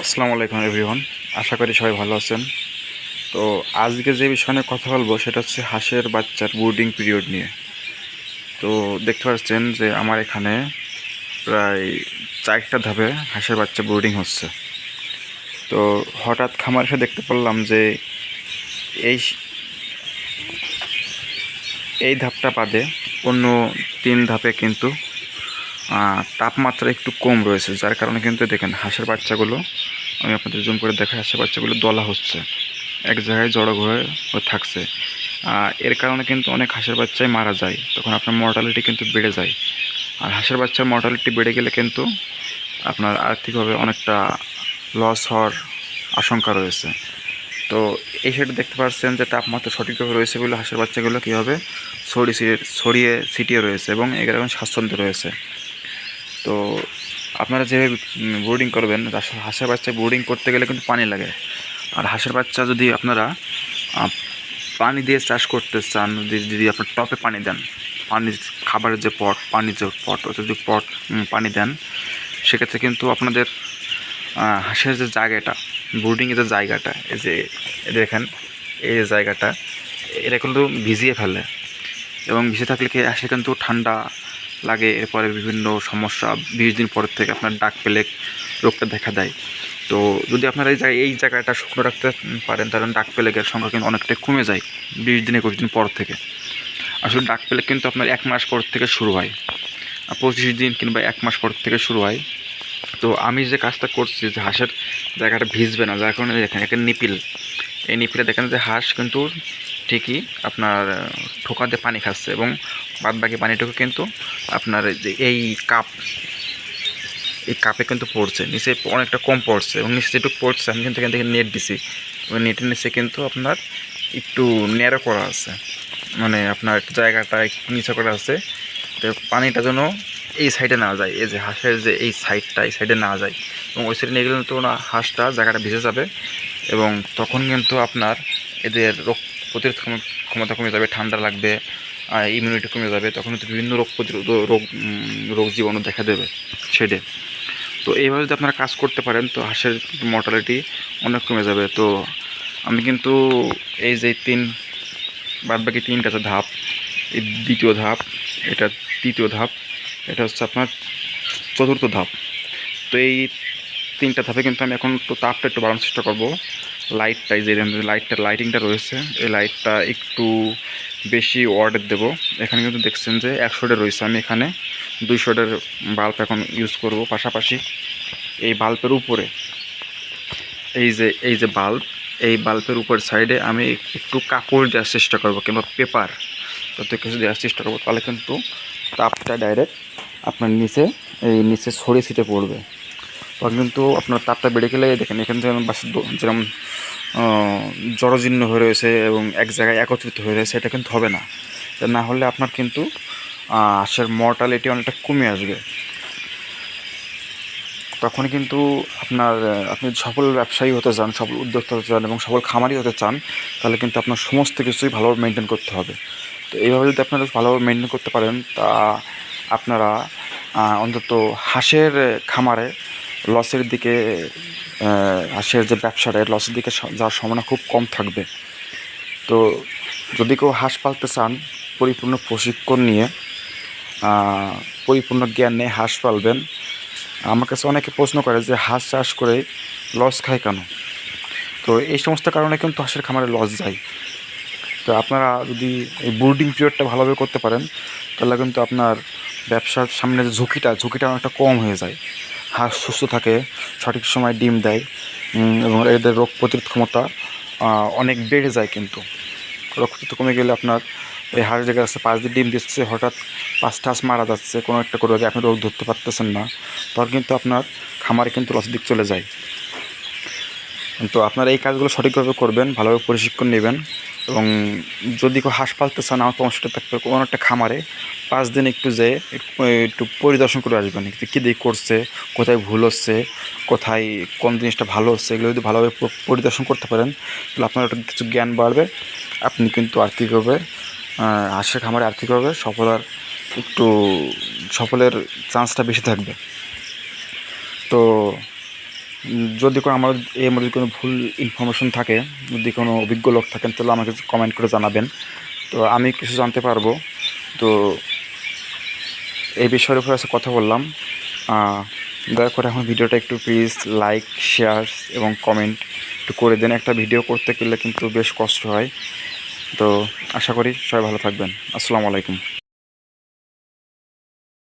আসসালামু আলাইকুম এভরিওয়ান আশা করি সবাই ভালো আছেন। তো আজকে যে বিষয় নিয়ে কথা বলব, সেটা হচ্ছে হাঁসের বাচ্চার ব্রুডিং পিরিয়ড নিয়ে। তো দেখতে পাচ্ছেন যে আমার এখানে প্রায় চারটা ধাপে হাঁসের বাচ্চা ব্রুডিং হচ্ছে। তো হঠাৎ খামার এসে দেখতে পারলাম যে এই এই ধাপটা বাদে অন্য তিন ধাপে কিন্তু তাপমাত্রা একটু কম রয়েছে, যার কারণে কিন্তু দেখেন হাঁসের বাচ্চাগুলো, আমি আপনাদের জুম করে দেখাই, হাঁসের বাচ্চাগুলো দলা হচ্ছে, এক জায়গায় জড়ো হয়ে থাকছে। এর কারণে কিন্তু অনেক হাঁসের বাচ্চাই মারা যায়, তখন আপনার মর্টালিটি কিন্তু বেড়ে যায়। আর হাঁসের বাচ্চার মর্টালিটি বেড়ে গেলে কিন্তু আপনার আর্থিকভাবে অনেকটা লস হওয়ার আশঙ্কা রয়েছে। তো এই সাইডে দেখতে পাচ্ছেন যে তাপমাত্রা সঠিকভাবে রয়েছে বলে হাঁসের বাচ্চাগুলো কীভাবে ছড়িয়ে ছড়িয়ে ছিটিয়ে রয়েছে এবং এখন স্বাচ্ছন্দ্য রয়েছে। তো আপনারা যেভাবে বোর্ডিং করবেন, হাঁস- হাঁসের বাচ্চা বোর্ডিং করতে গেলে কিন্তু পানি লাগে। আর হাঁসের বাচ্চা যদি আপনারা পানি দিয়ে চাষ করতে চান, যদি আপনার টপে পানি দেন, পানির খাবারের যে পট, পানির যে পট যদি পট পানি দেন, সেক্ষেত্রে কিন্তু আপনাদের হাঁসের যে জায়গাটা বোর্ডিংয়ের যে জায়গাটা, এই যে দেখেন, এই যে জায়গাটা এটা কিন্তু ভিজিয়ে ফেলে। এবং ভিজে থাকলে কি হাঁসের কিন্তু ঠান্ডা লাগে এরপরে বিভিন্ন সমস্যা বিশ দিন পর থেকে আপনার ডাক পেলে রোগটা দেখা দেয়। তো যদি আপনারা এই জায়গায় এই জায়গাটা শুকনো রাখতে পারেন তাহলে ডাক পেলেকের সংখ্যা কিন্তু অনেকটাই কমে যায় বিশ দিন একুশ দিন পর থেকে। আসলে ডাক পেলেক কিন্তু আপনার এক মাস পর থেকে শুরু হয় পঁচিশ দিন কিংবা এক মাস পর থেকে শুরু হয়। তো আমি যে কাজটা করছি যে হাঁসের জায়গাটা ভিজবে না যার কারণে দেখেন একটা নিপিল। এই নিপিলে দেখেন যে হাঁস কিন্তু ঠিকই আপনার আহ, ঠোকা দিয়ে পানি খাচ্ছে এবং বাদ বাকি পানিটুকু কিন্তু আপনার এই কাপ, এই কাপে কিন্তু পড়ছে। নিচে অনেকটা কম পড়ছে এবং নিচে যেটুকু পড়ছে, আমি কিন্তু এখান থেকে নেট দিছি। ওই নেটের নিচে কিন্তু আপনার একটু ন্যারো করা আছে। মানে আপনার জায়গাটা একটু নিচে করা আছে। তো পানিটা যেন এই সাইডে না যায়, এই যে হাঁসের যে এই সাইডটা এই সাইডে না যায়। এবং ওই সাইডে নিয়ে গেলে তো না হাঁসটা জায়গাটা ভিজে যাবে এবং তখন কিন্তু আপনার এদের রোগ প্রতিরোধ ক্ষম- ক্ষমতা কমে যাবে, ঠান্ডা লাগবে। ইমিউনিটি কমে যাবে, তখন কিন্তু বিভিন্ন রোগ প্রতিরোধ, রোগ রোগ জীবাণু দেখা দেবে শেডে তো এইভাবে যদি আপনারা কাজ করতে পারেন, তো হাঁসের মর্টালিটি অনেক কমে যাবে। তো আমি কিন্তু এই যে তিন বাদ বাকি তিনটা যে ধাপ, এই দ্বিতীয় ধাপ, এটা তৃতীয় ধাপ, এটা হচ্ছে আপনার চতুর্থ ধাপ। তো এই তিনটা ধাপে কিন্তু আমি এখন একটু তাপটা একটু বাড়ানোর চেষ্টা করব। লাইটটা এই যে লাইটটা লাইটিংটা রয়েছে। এই লাইটটা একটু বেশি ওয়ার্ডের দেবো। এখানে কিন্তু দেখছেন যে একশোটা রয়েছে। আমি এখানে দুইশোটার বাল্ব এখন ইউজ করব। পাশাপাশি এই বাল্বের উপরে এই যে এই যে বাল্ব এই বাল্বের উপর সাইডে আমি একটু কাপড় দেওয়ার চেষ্টা করব কিংবা পেপার তাতে কিছু দেওয়ার চেষ্টা করব তাহলে কিন্তু তাপটা ডাইরেক্ট আপনার নিচে এই নিচে ছড়িয়ে ছিটে পড়বে। তখন কিন্তু আপনার তাপটা বেড়ে গেলে দেখেন এখান থেকে বাস যেরকম আহ, জড়জীর্ণ হয়ে রয়েছে এবং এক জায়গায় একত্রিত হয়ে রয়েছে, এটা কিন্তু হবে না। না হলে আপনার কিন্তু হাঁসের মর্টালিটি অনেকটা কমে আসবে। তখন কিন্তু আপনার আপনি সফল ব্যবসায়ী হতে চান, সফল উদ্যোক্তা হতে চান এবং সফল খামারি হতে চান, তাহলে কিন্তু আপনার সমস্ত কিছুই ভালোভাবে মেনটেন করতে হবে। তো এইভাবে যদি আপনারা ভালোভাবে মেনটেন করতে পারেন, তা আপনারা অন্তত হাঁসের খামারে লসের দিকে হাঁসের যে ব্যবসাটা, এর লসের দিকে যাওয়ার সম্ভাবনা খুব কম থাকবে। তো যদি কেউ হাঁস পালতে চান, পরিপূর্ণ প্রশিক্ষণ নিয়ে পরিপূর্ণ জ্ঞান নিয়ে হাঁস পালবেন, আমার কাছে অনেকে প্রশ্ন করে যে হাঁস চাষ করে লস খায় কেন? তো এই সমস্ত কারণে কিন্তু হাঁসের খামারে লস যায়। তো আপনারা যদি এই ব্রুডিং পিরিয়ডটা ভালোভাবে করতে পারেন, তাহলে কিন্তু আপনার ব্যবসার সামনে যে ঝুঁকিটা ঝুঁকিটা অনেকটা কম হয়ে যায়। হাঁস সুস্থ থাকে, সঠিক সময় ডিম দেয় এবং এদের রোগ প্রতিরোধ ক্ষমতা অনেক বেড়ে যায় কিন্তু। রোগ প্রতিরোধ কমে গেলে আপনার এই হাঁস জায়গা আছে, পাঁচ দিন ডিম দিচ্ছে, হঠাৎ পাঁচটা হাঁস মারা যাচ্ছে, কোনো একটা করে আপনি রোগ ধরতে পারতেছেন না, তখন কিন্তু আপনার খামারে কিন্তু লসের দিক চলে যায়। তো আপনারা এই কাজগুলো সঠিকভাবে করবেন, ভালোভাবে প্রশিক্ষণ নেবেন। এবং যদি কেউ হাঁস পালতে চান, আমার পরামর্শটা থাকবে কোনো একটা খামারে পাঁচ দিন একটু যেয়ে একটু- পরিদর্শন করে আসবেন। কী দিক করছে, কোথায় ভুল হচ্ছে, কোথায় কোন জিনিসটা ভালো হচ্ছে, এগুলো যদি ভালোভাবে পরিদর্শন করতে পারেন, তাহলে আপনার একটা কিছু জ্ঞান বাড়বে। আপনি কিন্তু আর্থিকভাবে হাঁসের খামারে আর্থিকভাবে সফলার একটু, সফলের চান্সটা বেশি থাকবে। তো যদি কোনো আমার এর মধ্যে কোনো ভুল ইনফরমেশন থাকে, যদি কোনো অভিজ্ঞ লোক থাকেন, তাহলে আমাকে কমেন্ট করে জানাবেন। তো আমি কিছু জানতে পারব। তো এই বিষয়ের উপরে আছে কথা বললাম। দয়া করে এখন ভিডিওটা একটু প্লিজ লাইক শেয়ার এবং কমেন্ট একটু করে দেন। একটা ভিডিও করতে গেলে কিন্তু বেশ কষ্ট হয়। তো আশা করি সবাই ভালো থাকবেন। আসসালামু আলাইকুম।